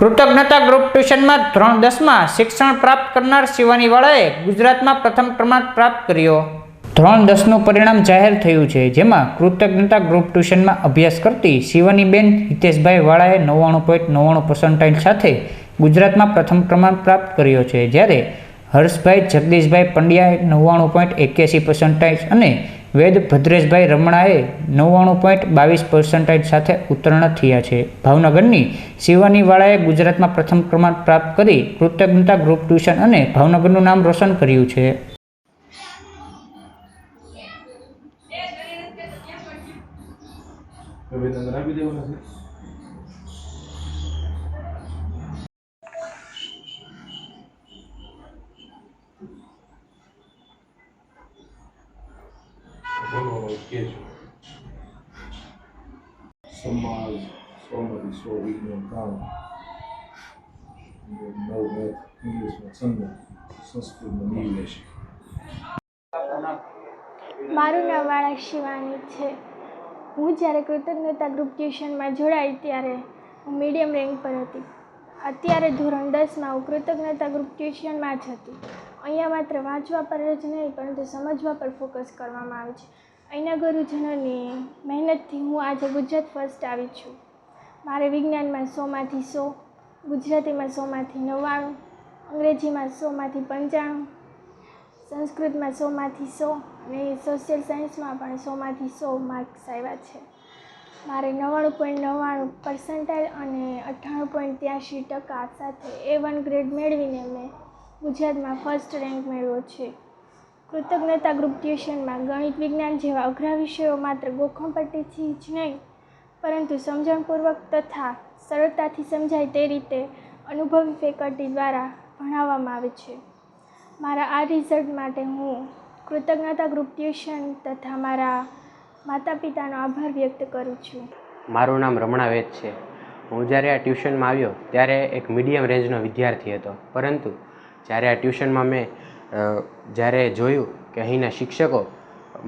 કૃતજ્ઞતા ગ્રુપ ટ્યુશનમાં ધોરણ દસમાં શિક્ષણ પ્રાપ્ત કરનાર શિવાનીવાળાએ ગુજરાતમાં પ્રથમ ક્રમાંક પ્રાપ્ત કર્યો. ધોરણ દસનું પરિણામ જાહેર થયું છે, જેમાં કૃતજ્ઞતા ગ્રુપ ટ્યુશનમાં અભ્યાસ કરતી શિવાનીબેન હિતેશભાઈ વાળાએ નવ્વાણું પોઈન્ટ નવ્વાણું પર્સન્ટાઇલ સાથે ગુજરાતમાં પ્રથમ ક્રમાંક પ્રાપ્ત કર્યો છે, જ્યારે હર્ષભાઈ જગદીશભાઈ પંડ્યાએ નવ્વાણું પોઈન્ટ એક્યાસી પર્સન્ટાઇલ અને વેદ ભદ્રેશભાઈ રમણાએ નવ્વાણું પોઈન્ટ બાવીસ પર્સન્ટાઇજ સાથે ઉત્તીર્ણ થયા છે. ભાવનગરની શિવાનીવાળાએ ગુજરાતમાં પ્રથમ ક્રમાંક પ્રાપ્ત કરી કૃતજ્ઞતા ગ્રુપ ટ્યુશન અને ભાવનગરનું નામ રોશન કર્યું છે. અભિનંદન આપી દેવાના છે. બોલવાનું કે છો સમાજ સોમાંથી સો વિજ્ઞાન કામ નવ ઇંગ્લિશમાં છંદ સંસ્કૃતમાં નિવેશ મારું નામ વાળા શિવાની છે. હું જ્યારે કૃતજ્ઞતા ગ્રુપ ટ્યુશનમાં જોડાઈ ત્યારે હું મીડિયમ રેન્ક પર હતી. અત્યારે ધોરણ દસમાં હું કૃતજ્ઞતા ગ્રુપ ટ્યુશનમાં જ હતી. અહીંયા માત્ર વાંચવા પર જ નહીં પરંતુ સમજવા પર ફોકસ કરવામાં આવે છે. અહીંના ગુરુજનોની મહેનતથી હું આજે ગુજરાત ફર્સ્ટ આવી છું. મારે વિજ્ઞાનમાં સોમાંથી સો, ગુજરાતીમાં સોમાંથી નવ્વાણું, અંગ્રેજીમાં સોમાંથી પંચાણું, સંસ્કૃતમાં સોમાંથી સો અને સોશિયલ સાયન્સમાં પણ સોમાંથી સો માર્ક્સ આવ્યા છે. મારે નવ્વાણું પોઈન્ટ નવ્વાણું પર્સન્ટાઇલ અને અઠ્ઠાણું પોઈન્ટ ત્યાંશી ટકા સાથે એ વન ગ્રેડ મેળવીને મેં ગુજરાતમાં ફર્સ્ટ રેન્ક મેળવ્યો છે. કૃતજ્ઞતા ગ્રુપ ટ્યુશનમાં ગણિત, વિજ્ઞાન જેવા અઘરા વિષયો માત્ર ગોખણપટ્ટીથી જ નહીં, પરંતુ સમજણપૂર્વક તથા સરળતાથી સમજાય તે રીતે અનુભવી ફેકલ્ટી દ્વારા ભણાવવામાં આવે છે. મારા આ રિઝલ્ટ માટે હું કૃતજ્ઞતા ગ્રુપ ટ્યુશન તથા મારા માતા પિતાનો આભાર વ્યક્ત કરું છું. મારું નામ રમણા વેદ છે. હું જ્યારે આ ટ્યુશનમાં આવ્યો ત્યારે એક મીડિયમ રેન્જનો વિદ્યાર્થી હતો. પરંતુ જ્યારે આ ટ્યુશનમાં મેં જ્યારે જોયું કે અહીંના શિક્ષકો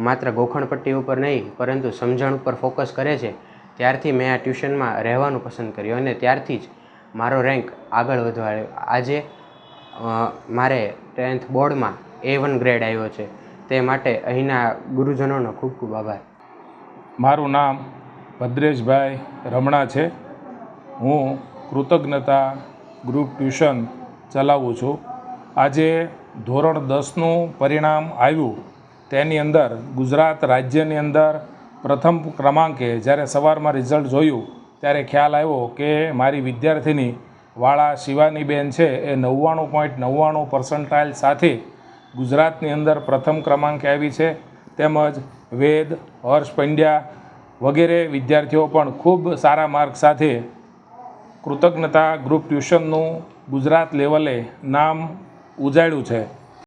માત્ર ગોખણપટ્ટી ઉપર નહીં, પરંતુ સમજણ ઉપર ફોકસ કરે છે, ત્યારથી મેં આ ટ્યુશનમાં રહેવાનું પસંદ કર્યું અને ત્યારથી જ મારો રેન્ક આગળ વધવા આજે મારે ટેન્થ બોર્ડમાં એ વન ગ્રેડ આવ્યો છે. તે માટે અહીંના ગુરુજનોનો ખૂબ ખૂબ આભાર. મારું નામ ભદ્રેશભાઈ રમણા છે. હું કૃતજ્ઞતા ગ્રુપ ટ્યુશન ચલાવું છું. આજે ધોરણ દસનું પરિણામ આવ્યું, તેની અંદર ગુજરાત રાજ્યની અંદર પ્રથમ ક્રમાંકે જ્યારે સવારમાં રિઝલ્ટ જોયું, ત્યારે ખ્યાલ આવ્યો કે મારી વિદ્યાર્થીની વાળા શિવાનીબેન છે, એ નવ્વાણું પોઈન્ટ નવ્વાણું પર્સન્ટાઇલ સાથે ગુજરાતની અંદર પ્રથમ ક્રમાંકે આવી છે. તેમજ વેદ, હર્ષ પંડ્યા વગેરે વિદ્યાર્થીઓ પણ ખૂબ સારા માર્ક સાથે કૃતજ્ઞતા ગ્રુપ ટ્યુશનનું ગુજરાત લેવલે નામ ઉજાળ્યું છે.